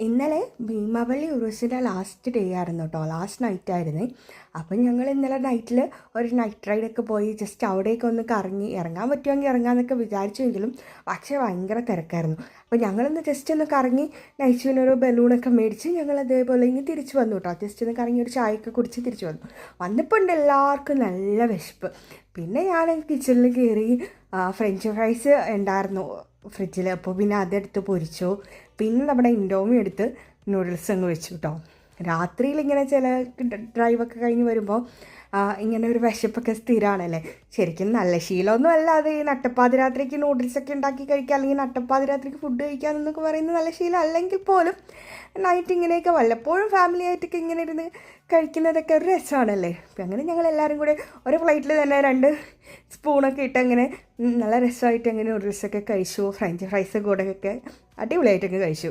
ഇന്നലെ Beemapally ഉറവശിന്റെ last day ആയിരുന്നു കേട്ടോ ലാസ്റ്റ് നൈറ്റ് ആയിരുന്നേ. അപ്പം ഞങ്ങൾ ഇന്നലെ നൈറ്റിൽ ഒരു നൈറ്റ് റൈഡൊക്കെ പോയി ജസ്റ്റ് അവിടേക്ക് ഒന്ന് കറങ്ങി. ഇറങ്ങാൻ പറ്റുമെങ്കിൽ ഇറങ്ങാമെന്നൊക്കെ വിചാരിച്ചുവെങ്കിലും പക്ഷേ ഭയങ്കര തിരക്കായിരുന്നു. അപ്പോൾ ഞങ്ങളൊന്ന് ജസ്റ്റ് ഒന്ന് കറങ്ങി നൈറ്റിനൊരു ബലൂണൊക്കെ മേടിച്ച് ഞങ്ങൾ അതേപോലെ ഇങ്ങനെ തിരിച്ചു വന്നു കേട്ടോ ജസ്റ്റ് ഒന്ന് കറങ്ങി ഒരു ചായയൊക്കെ കുടിച്ച് തിരിച്ചു വന്നു. വന്നപ്പോൾ ഉണ്ട് എല്ലാവർക്കും നല്ല വിശപ്പ്. പിന്നെ ഞാൻ കിച്ചണിൽ കയറി ഫ്രഞ്ച് ഫ്രൈസ് ഉണ്ടായിരുന്നു. ഫ്രിഡ്ജിൽ അപ്പോൾ പിന്നെ അതെടുത്ത് പൊരിച്ചു. പിന്നെ നമ്മുടെ ഇൻഡോമി എടുത്ത് നൂഡിൽസ് അങ്ങ് വെച്ചു കേട്ടോ രാത്രിയിൽ ഇങ്ങനെ ചില ഡ്രൈവൊക്കെ കഴിഞ്ഞ് വരുമ്പോൾ ഇങ്ങനെ ഒരു വിശപ്പൊക്കെ സ്ഥിരമാണല്ലേ ശരിക്കും നല്ല ശീലമൊന്നും അല്ല ഈ നട്ടപ്പാതിരാത്രിക്ക് നൂഡിൽസൊക്കെ ഉണ്ടാക്കി കഴിക്കുക അല്ലെങ്കിൽ നട്ടപ്പാതിരാത്രിക്ക് ഫുഡ് കഴിക്കുക എന്നൊക്കെ പറയുന്നത് നല്ല ശീലം അല്ലെങ്കിൽ പോലും നൈറ്റ് ഇങ്ങനെയൊക്കെ വല്ലപ്പോഴും ഫാമിലി ആയിട്ടൊക്കെ ഇങ്ങനെ ഇരുന്ന് കഴിക്കുന്നതൊക്കെ ഒരു രസമാണല്ലേ? അങ്ങനെ ഞങ്ങൾ എല്ലാവരും കൂടെ ഒരു ഫ്ലൈറ്റിൽ തന്നെ രണ്ട് സ്പൂണൊക്കെ ഇട്ടങ്ങനെ നല്ല രസമായിട്ട് അങ്ങനെ ഒരു നൂഡിൽസൊക്കെ കഴിച്ചു. ഫ്രഞ്ച് ഫ്രൈസ് കൂടെ ഒക്കെ അടിപൊളിയായിട്ടൊക്കെ കഴിച്ചു.